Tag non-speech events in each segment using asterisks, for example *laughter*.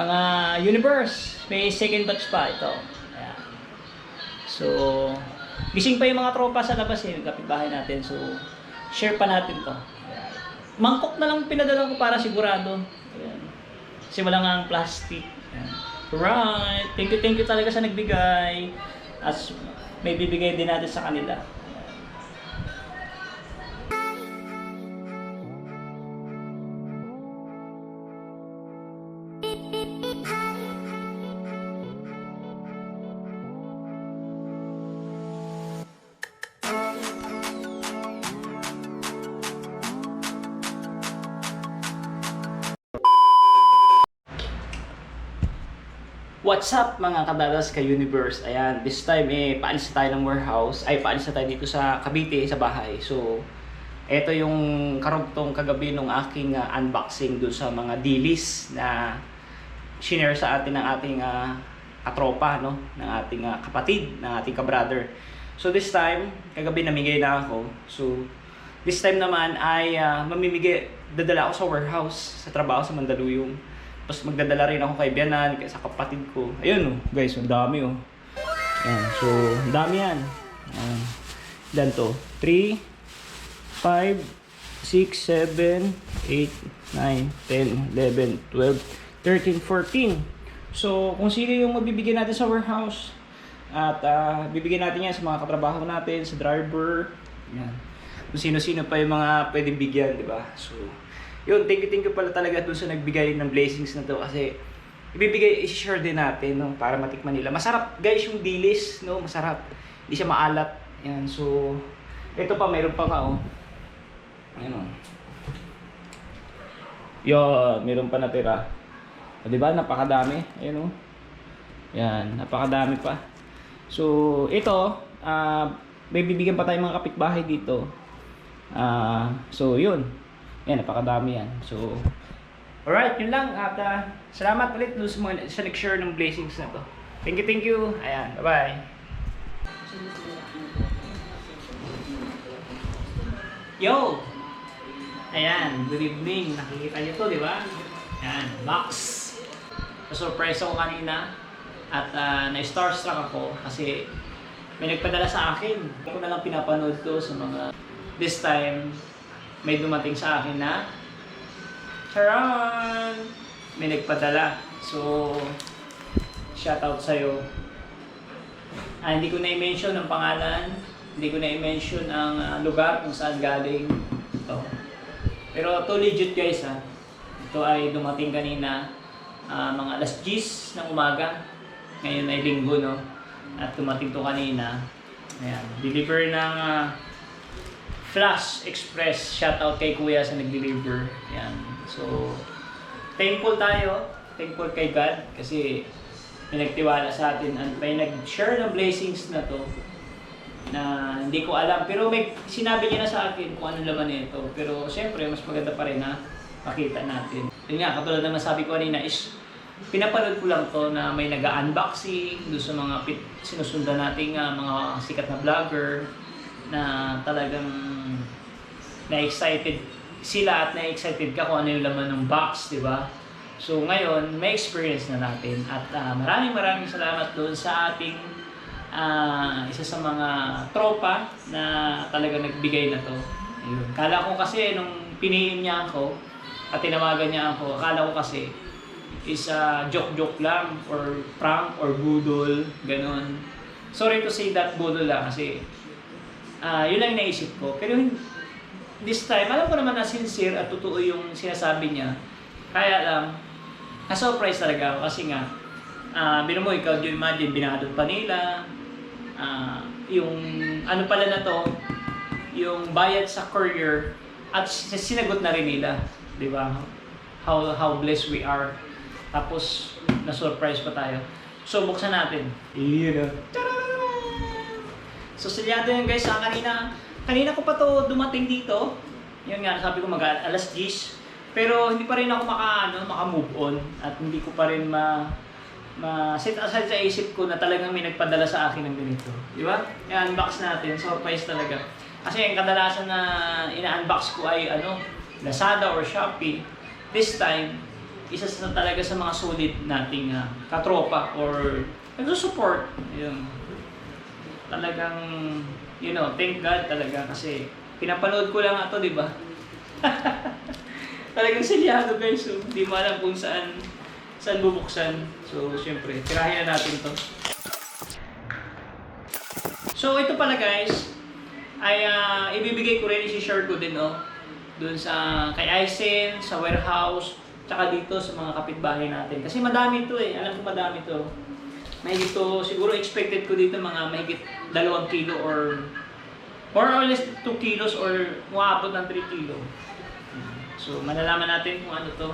Mga universe, may second batch pa ito. Ayan. So, gising pa yung mga tropa sa labas eh, yung kapitbahay natin. So, share pa natin to. Mangkok na lang pinadala ko para sigurado. Ayan. Kasi wala nga ang plastic. Ayan. Right. Thank you, thank you talaga sa nagbigay. As may bibigay din natin sa kanila. What's up mga kadadas ka universe? Ayan, this time eh paalis na tayo ng warehouse. Ay, paalis na tayo dito sa Cavite, sa bahay. So, eto yung karugtong kagabi nung aking ah, unboxing dun sa mga dilis na shinare sa atin ng ating ah, katropa, no? Ng ating ah, kapatid, ng ating kabrother. So, this time, kagabi namigay na ako. So, this time naman ay ah, mamimigay, dadala ako sa warehouse, sa trabaho sa Mandaluyong. Tapos magdadala rin ako kay Bianan, sa kapatid ko. Ayun oh, guys, ang dami oh. Yan, so, ang dami yan. Ayan. Ilan to? 3, 5, 6, 7, 8, 9, 10, 11, 12, 13, 14. So, kung sino yung mabibigyan natin sa warehouse, at ah, bibigyan natin yan sa mga katrabaho natin, sa driver, yan. Kung sino-sino pa yung mga pwedeng bigyan, di ba? So, yun, thank you, thank you pala talaga dun sa nagbigay ng blessings na to kasi ibibigay, i-share din natin, no, para matikman nila. Masarap, guys, yung dilis, no, masarap. Hindi siya maalat. Yan, so, ito pa, meron pa nga, oh. Ayan, oh. Yun, meron pa natira. O, di ba, napakadami. Ayan, oh. Yan, napakadami pa. So, ito, ah, may bibigyan pa tayong mga kapitbahay dito. Ah, so, yun. Yan, napakadami yan. So, alright, yun lang. At ah, salamat ulit sa, mga, sa nag-share ng blessings na to. Thank you, thank you. Ayan, bye-bye. Yo! Ayan, good evening. Nakikita niyo to, di ba? Ayan, box. Na-surprise ako kanina at ah, na-starstruck ako kasi may nagpadala sa akin. Ako na lang pinapanood to sa mga this time may dumating sa akin na Charan! May nagpadala. So, shoutout sa'yo. Ah, hindi ko na i-mention ang pangalan. Hindi ko na i-mention ang ah, lugar kung saan galing. Ito. Pero to legit guys ha. Ito ay dumating kanina ah, mga alas 10 ng umaga. Ngayon ay linggo no. At dumating to kanina. Ayan. Deliver ng ah, Flash Express. Shoutout kay Kuya sa nag-deliver. Yan. So, thankful tayo. Thankful kay God kasi may nagtiwala sa atin at may nag-share ng blessings na to na hindi ko alam. Pero may sinabi niya na sa akin kung ano laman nito. Pero siyempre, mas maganda pa rin na makita natin. Yun nga, katulad ng nasabi ko kanina is pinapanood ko lang to na may nag-unboxing doon sa mga pit, sinusundan nating ah, mga sikat na vlogger na talagang na-excited sila at na-excited ka kung ano yung laman ng box, di ba? So ngayon, may experience na natin at ah, maraming maraming salamat doon sa ating ah, isa sa mga tropa na talaga nagbigay na to. Ayun. Kala ko kasi nung piniin niya ako at tinawagan niya ako, akala ko kasi is ah, joke-joke lang or prank or budol, ganun. Sorry to say that budol lang kasi Ah, yun lang naisip ko. Pero this time, alam ko naman na sincere at totoo yung sinasabi niya. Kaya lang, na-surprise talaga ako kasi nga, ah bino mo, ikaw, you imagine, binadot pa nila, ah, yung ano pala na to, yung bayad sa courier, at sin- sinagot na rin nila. Di ba? How, how blessed we are. Tapos, na-surprise pa tayo. So, buksan natin. Iyon na. So silyado yun guys, ah, kanina, kanina ko pa to dumating dito. Yun nga, sabi ko mag alas 10. Pero hindi pa rin ako maka, ano, maka-move on at hindi ko pa rin ma ma set aside sa isip ko na talagang may nagpadala sa akin ng ganito. Di ba? Yan, unbox natin. Surprise talaga. Kasi ang kadalasan na ina-unbox ko ay ano, Lazada or Shopee. This time, isa sa talaga sa mga solid nating ah, katropa or nagsusupport. Yun. Talagang, you know, thank God talaga kasi pinapanood ko lang ito, di ba? *laughs* Talagang silyado guys, so hindi mo alam kung saan saan bubuksan. So, syempre, tirahin na natin to. So, ito pala guys, ay ah, ibibigay ko rin, isi-share ko din, oh, dun sa kay Aizen, sa warehouse, tsaka dito sa mga kapitbahay natin. Kasi madami to eh, alam ko madami to. Mahigit to, siguro expected ko dito mga mahigit dalawang kilo or more or less 2 kilos or umaabot ng 3 kilo. So, malalaman natin kung ano to.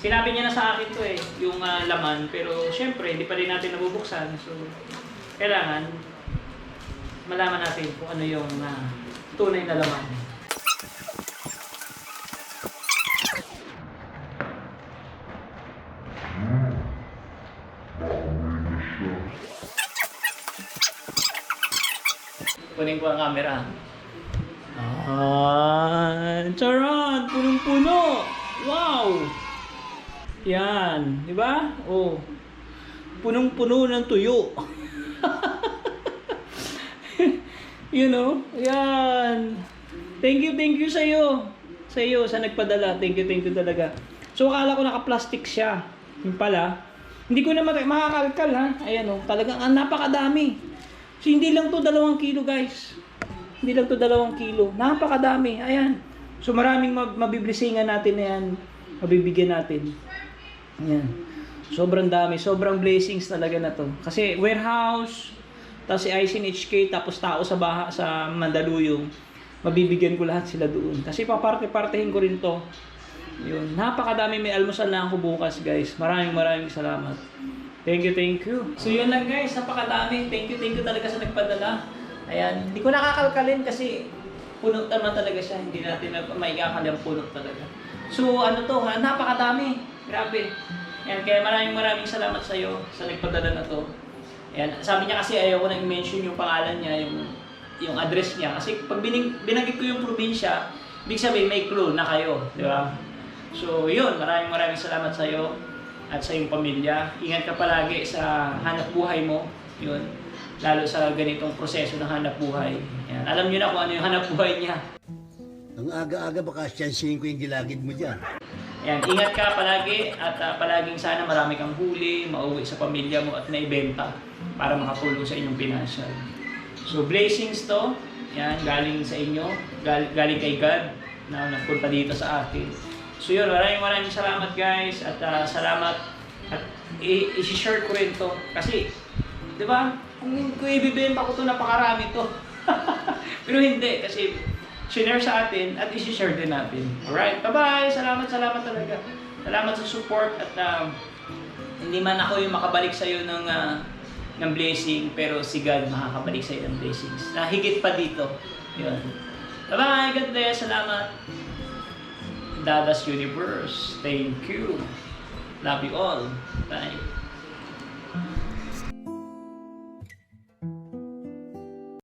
Sinabi niya na sa akin to eh, yung ah, laman. Pero, syempre, hindi pa rin natin nabubuksan. So, kailangan malaman natin kung ano yung ah, tunay na laman. Kunin ko ang camera. Ah, charan! Punong-puno! Wow! Yan, di ba? Oh. Punong-puno ng tuyo. *laughs* you know? Yan. Thank you, thank you sa iyo. Sa iyo, sa nagpadala. Thank you, thank you talaga. So, akala ko naka-plastic siya. Yung pala. Hindi ko na mak- makakalkal ha. Ayan o. Talagang ang napakadami. So, hindi lang to dalawang kilo guys. Hindi lang to dalawang kilo. Napakadami. Ayan. So, maraming mab- mabiblisingan natin na yan. Mabibigyan natin. Ayan. Sobrang dami. Sobrang blessings talaga na to. Kasi warehouse, tapos si Aisin HK, tapos tao sa baha, sa Mandaluyong. Mabibigyan ko lahat sila doon. Kasi paparte-partehin ko rin to. Yun. Napakadami may almusal na ako bukas, guys. Maraming maraming salamat. Thank you, thank you. So yun lang guys, napakadami. Thank you, thank you talaga sa nagpadala. Ayan, hindi ko nakakalkalin kasi puno naman talaga siya. Hindi natin na maikakal yung puno talaga. So ano to ha, napakadami. Grabe. Ayan, kaya maraming maraming salamat sa iyo sa nagpadala na to. Ayan, sabi niya kasi ayaw ko nang i-mention yung pangalan niya, yung yung address niya. Kasi pag binig, binanggit ko yung probinsya, ibig sabihin may clue na kayo, di ba? So, yun, maraming maraming salamat sa iyo at sa iyong pamilya. Ingat ka palagi sa hanap buhay mo. Yun. Lalo sa ganitong proseso ng hanap buhay. Yan. Alam niyo na kung ano yung hanap buhay niya. Ang aga-aga baka siyansihin ko yung gilagid mo dyan. Yan. Ingat ka palagi at ah, palaging sana marami kang huli, mauwi sa pamilya mo at naibenta para makatulong sa inyong financial. So, blessings to. Yan, galing sa inyo. Gal- galing kay God na nagpunta dito sa atin. So yun, maraming maraming salamat guys. At ah, salamat. At i-share ko rin to. Kasi di ba kung, kung ibibenta ko to napakarami to. *laughs* Pero hindi kasi share sa atin at i-share din natin. Alright? Bye bye salamat salamat talaga. Salamat sa support at um, hindi man ako yung makabalik sa iyo ng ah, ng blessing pero si God makakabalik sa iyo ng blessings. Na higit pa dito. Yun. Bye bye God bless! Salamat Dadas Universe. Thank you. Love you all. Bye.